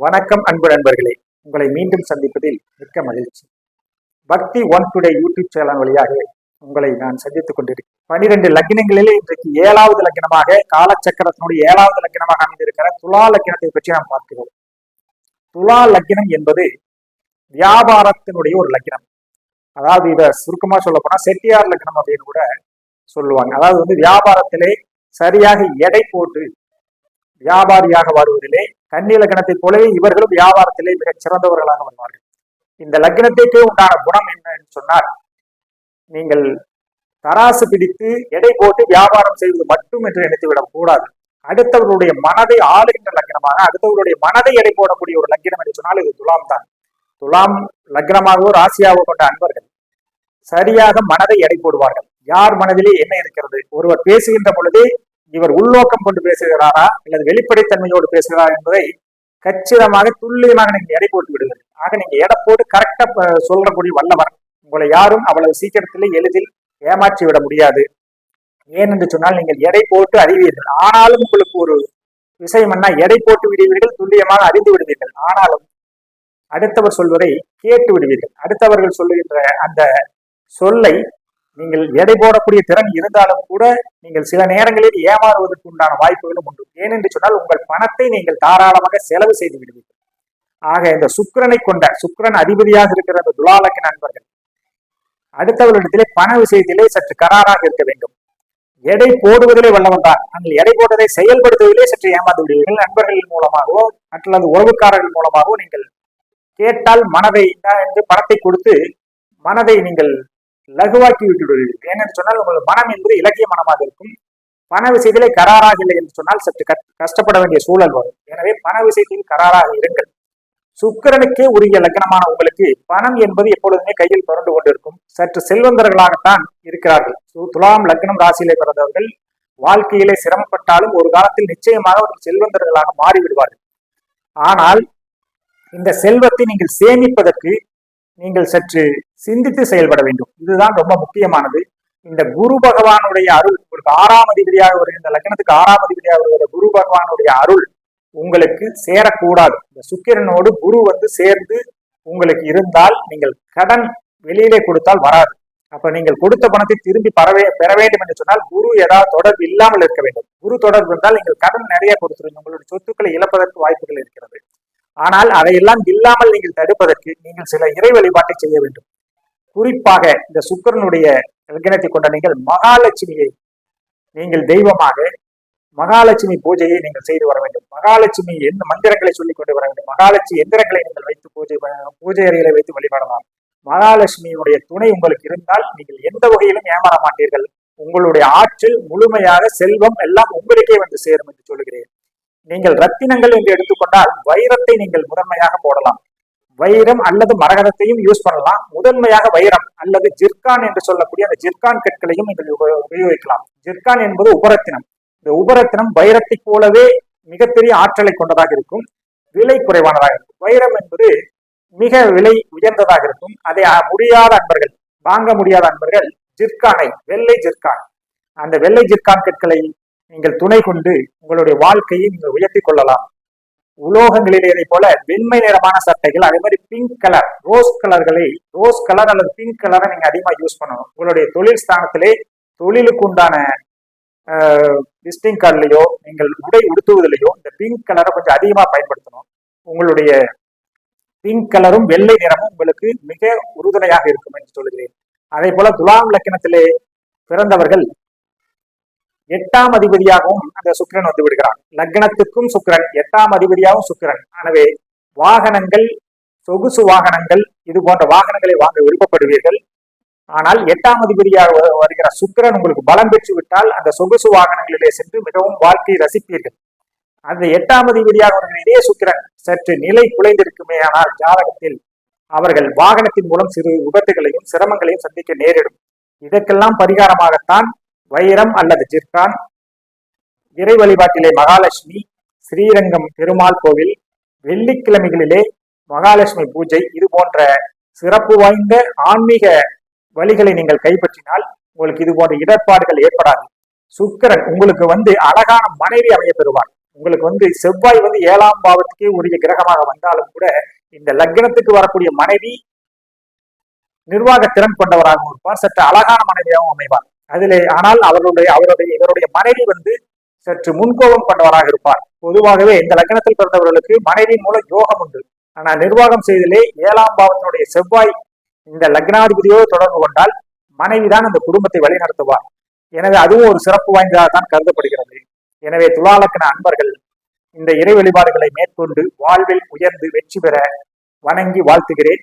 வணக்கம் அன்பு நண்பர்களே. உங்களை மீண்டும் சந்திப்பதில் மிக்க மகிழ்ச்சி. பக்தி ஒன் டுடே யூடியூப் சேனல் வழியாக உங்களை நான் சந்தித்துக் கொண்டிருக்கிறேன் பனிரெண்டு லக்னங்களிலே இன்றைக்கு ஏழாவது லக்னமாக காலச்சக்கரத்தினுடைய ஏழாவது லக்னமாக அமைந்திருக்கிற துலா லக்னத்தை பற்றி நாம் பார்க்கிறோம். துலா லக்னம் என்பது வியாபாரத்தினுடைய ஒரு லக்னம் அதாவது இதை சுருக்கமாக சொல்ல போனால் செட்டியார் லக்னம் அப்படின்னு கூட சொல்லுவாங்க. அதாவது வந்து வியாபாரத்திலே சரியாக எடை போட்டு வியாபாரியாக வருவதிலே கன்னி போலவே இவர்களும் வியாபாரத்திலே மிகச் சிறந்தவர்களாக வருவார்கள். இந்த லக்னத்திற்கு உண்டான குணம் என்ன சொன்னார் சொன்னால் நீங்கள் தராசு பிடித்து எடை போட்டு வியாபாரம் செய்வது மட்டும் என்று நினைத்துவிடக் கூடாது. அடுத்தவர்களுடைய மனதை ஆளுகின்ற லக்னமாக அடுத்தவர்களுடைய மனதை எடை போடக்கூடிய ஒரு லக்னம் என்று சொன்னால் இது துலாம் தான். துலாம் லக்னமாகவோ ராசியாகவோ கொண்ட அன்பர்கள் சரியாக மனதை எடை போடுவார்கள். யார் மனதிலே என்ன இருக்கிறது? ஒருவர் பேசுகின்ற பொழுதே இவர் உள்நோக்கம் கொண்டு பேசுகிறாரா அல்லது வெளிப்படைத்தன்மையோடு பேசுகிறாரா என்பதை கச்சிதமாக துல்லியமாக நீங்க எடை போட்டு விடுவீர்கள் ஆக நீங்க எடை போட்டு கரெக்டா சொல்லக்கூடிய வல்லவர். உங்களை யாரும் அவ்வளவு சீக்கிரத்திலே எளிதில் ஏமாற்றி விட முடியாது. ஏனென்று சொன்னால் நீங்கள் எடை போட்டு அறிவீர்கள் ஆனாலும் உங்களுக்கு ஒரு விஷயம் என்ன எடை போட்டு விடுவீர்கள் துல்லியமாக அறிந்து விடுவீர்கள். ஆனாலும் அடுத்தவர் சொல்வதை கேட்டு விடுவீர்கள். அடுத்தவர்கள் சொல்லுகின்ற அந்த சொல்லை நீங்கள் எடை போடக்கூடிய திறன் இருந்தாலும் கூட நீங்கள் சில நேரங்களில் ஏமாறுவதற்கு உண்டான வாய்ப்புகளும் உண்டு. ஏனென்று சொன்னால் உங்கள் பணத்தை நீங்கள் தாராளமாக செலவு செய்து விடுவீர்கள். ஆக இந்த சுக்கரனை கொண்ட சுக்கரன் அதிபதியாக இருக்கிற அந்த துலாலக்க நண்பர்கள் அடுத்தவர்களிடத்திலே பண விஷயத்திலே சற்று கராராக இருக்க வேண்டும். எடை போடுவதிலே வல்லவன் தான். நீங்கள் எடை போட்டதை செயல்படுத்துவதிலே சற்று ஏமாந்து விடுவீர்கள். நண்பர்கள் மூலமாகவோ அல்லது உறவுக்காரர்கள் மூலமாகவோ நீங்கள் கேட்டால் மனதை என்று பணத்தை கொடுத்து மனதை நீங்கள் லகுவாக்கி விட்டுவிடுவீர்கள் ஏனென்று சொன்னால் உங்கள் மனம் என்பது இலக்கிய மனமாக இருக்கும். பண விஷயத்திலே கராராக இல்லை என்று சொன்னால் சற்று கஷ்டப்பட வேண்டிய சூழல் வரும். எனவே பண விஷயத்தில் கராராக இருங்கள். சுக்கிரனுக்கே உரிய லக்னமான உங்களுக்கு பணம் என்பது எப்பொழுதுமே கையில் தொடர்ந்து கொண்டிருக்கும். சற்று செல்வந்தர்களாகத்தான் இருக்கிறார்கள். துலாம் லக்னம் ராசியிலே பிறந்தவர்கள் வாழ்க்கையிலே சிரமப்பட்டாலும் ஒரு காலத்தில் நிச்சயமாக ஒரு செல்வந்தர்களாக மாறிவிடுவார்கள். ஆனால் இந்த செல்வத்தை நீங்கள் சேமிப்பதற்கு நீங்கள் சற்று சிந்தித்து செயல்பட வேண்டும். இதுதான் ரொம்ப முக்கியமானது. இந்த குரு பகவானுடைய அருள் உங்களுக்கு ஆறாம் அதிபதியாக இந்த லக்னத்துக்கு ஆறாம் அதிபதியாக வருகிற குரு பகவானுடைய அருள் உங்களுக்கு சேரக்கூடாது. இந்த சுக்கிரனோடு குரு வந்து சேர்ந்து உங்களுக்கு இருந்தால் நீங்கள் கடன் வெளியிலே கொடுத்தால் வராது. அப்ப நீங்கள் கொடுத்த பணத்தை திரும்பி பரவே பெற வேண்டும் என்று சொன்னால் குரு ஏதாவது தொடர்பு இல்லாமல் இருக்க வேண்டும். குரு தொடர்பு இருந்தால் நீங்கள் கடன் நிறைய கொடுத்துருங்க உங்களுடைய சொத்துக்களை இழப்பதற்கு வாய்ப்புகள் இருக்கிறது. ஆனால் அதையெல்லாம் இல்லாமல் நீங்கள் தடுப்பதற்கு நீங்கள் சில இறை வழிபாட்டை செய்ய வேண்டும். குறிப்பாக இந்த சுக்கரனுடைய லக்னத்தை கொண்ட நீங்கள் மகாலட்சுமியை நீங்கள் தெய்வமாக மகாலட்சுமி பூஜையை நீங்கள் செய்து வர வேண்டும். மகாலட்சுமி எந்த மந்திரங்களை சொல்லிக் கொண்டு வர வேண்டும்? மகாலட்சுமி எந்திரங்களை நீங்கள் வைத்து பூஜை பூஜை அறைகளை வைத்து வழிபடலாம். மகாலட்சுமியுடைய துணை உங்களுக்கு இருந்தால் நீங்கள் எந்த வகையிலும் ஏமாற மாட்டீர்கள். உங்களுடைய ஆற்றில் முழுமையாக செல்வம் எல்லாம் உங்களுக்கே வந்து சேரும் என்று சொல்லுகிறேன் நீங்கள் ரத்தினங்கள் என்று எடுத்துக்கொண்டால் வைரத்தை நீங்கள் முதன்மையாக போடலாம். வைரம் அல்லது மரகதத்தையும் யூஸ் பண்ணலாம். முதன்மையாக வைரம் அல்லது ஜிர்கான் என்று சொல்லக்கூடிய அந்த ஜிர்கான் கற்களையும் நீங்கள் உபயோகிக்கலாம். ஜிர்கான் என்பது உபரத்தினம். இந்த உபரத்தினம் வைரத்தை போலவே மிகப்பெரிய ஆற்றலை கொண்டதாக இருக்கும் விலை குறைவானதாக இருக்கும். வைரம் என்பது மிக விலை உயர்ந்ததாக இருக்கும். அதை முடியாத அன்பர்கள் வாங்க முடியாத அன்பர்கள் ஜிர்கானை வெள்ளை ஜிர்கான். அந்த வெள்ளை ஜிர்கான் கற்களை நீங்கள் துணை கொண்டு உங்களுடைய வாழ்க்கையை நீங்கள் உயர்த்தி கொள்ளலாம். உலோகங்களில் இதை போல வெண்மை நிறமான சட்டைகள் அதே மாதிரி பிங்க் கலர் ரோஸ் கலர்களை ரோஸ் கலர் அல்லது பிங்க் கலரை நீங்க அதிகமா யூஸ் பண்ணணும். உங்களுடைய தொழில் ஸ்தானத்திலே தொழிலுக்கு உண்டான விசிட்டிங் கார்டுலையோ நீங்கள் உடை உடுத்துவதிலையோ இந்த பிங்க் கலரை கொஞ்சம் அதிகமா பயன்படுத்தணும். உங்களுடைய பிங்க் கலரும் வெள்ளை நிறமும் உங்களுக்கு மிக உறுதுணையாக இருக்கும் என்று சொல்கிறேன் அதே போல துலாம் லக்கணத்திலே பிறந்தவர்கள் எட்டாம் அதிபதியாகவும் அந்த சுக்கிரன் வந்து விடுகிறான். லக்னத்துக்கும் சுக்கிரன் எட்டாம் அதிபதியாகவும் சுக்கிரன். ஆனவே வாகனங்கள் சொகுசு வாகனங்கள் இது போன்ற வாகனங்களை வாங்க விருப்பப்படுவீர்கள். ஆனால் எட்டாம் அதிபதியாக வருகிற சுக்கிரன் உங்களுக்கு பலம் பெற்று விட்டால் அந்த சொகுசு வாகனங்களிலே சென்று மிகவும் வாழ்க்கையை ரசிப்பீர்கள். அந்த எட்டாம் அதிபதியாக வருகிற இதே சுக்கிரன் சற்று நிலை குலைந்திருக்குமே ஆனால் ஜாதகத்தில் அவர்கள் வாகனத்தின் மூலம் சிறு விபத்துகளையும் சிரமங்களையும் சந்திக்க நேரிடும். இதற்கெல்லாம் பரிகாரமாகத்தான் வைரம் அல்லது ஜிர்கான் இறை வழிபாட்டிலே மகாலட்சுமி ஸ்ரீரங்கம் பெருமாள் கோவில் வெள்ளிக்கிழமைகளிலே மகாலட்சுமி பூஜை இது போன்ற சிறப்பு வாய்ந்த ஆன்மீக வழிகளை நீங்கள் கைப்பற்றினால் உங்களுக்கு இது போன்ற இடர்பாடுகள் ஏற்படாது. சுக்கரன் உங்களுக்கு வந்து அழகான மனைவி அமைய பெறுவார். உங்களுக்கு வந்து செவ்வாய் வந்து ஏழாம் பாவத்துக்கே உரிய கிரகமாக வந்தாலும் கூட இந்த லக்னத்துக்கு வரக்கூடிய மனைவி நிர்வாக திறன் கொண்டவராகவும் இருப்பார். சற்று அழகான மனைவியாகவும் அமைவார். அதிலே ஆனால் அவருடைய அவருடைய இவருடைய மனைவி வந்து சற்று முன்கோபம் கொண்டவராக இருப்பார். பொதுவாகவே இந்த லக்னத்தில் பிறந்தவர்களுக்கு மனைவி மூலம் யோகம் உண்டு. ஆனால் நிர்வாகம் செய்தலே ஏழாம் பாவத்தினுடைய செவ்வாய் இந்த லக்னாதிபதியோடு தொடர்பு கொண்டால் மனைவிதான் அந்த குடும்பத்தை வழிநடத்துவார். எனவே அதுவும் ஒரு சிறப்பு வாய்ந்ததாக தான் கருதப்படுகிறது. எனவே துலாலக்கண அன்பர்கள் இந்த இறை வழிபாடுகளை மேற்கொண்டு வாழ்வில் உயர்ந்து வெற்றி பெற வணங்கி வாழ்த்துகிறேன்.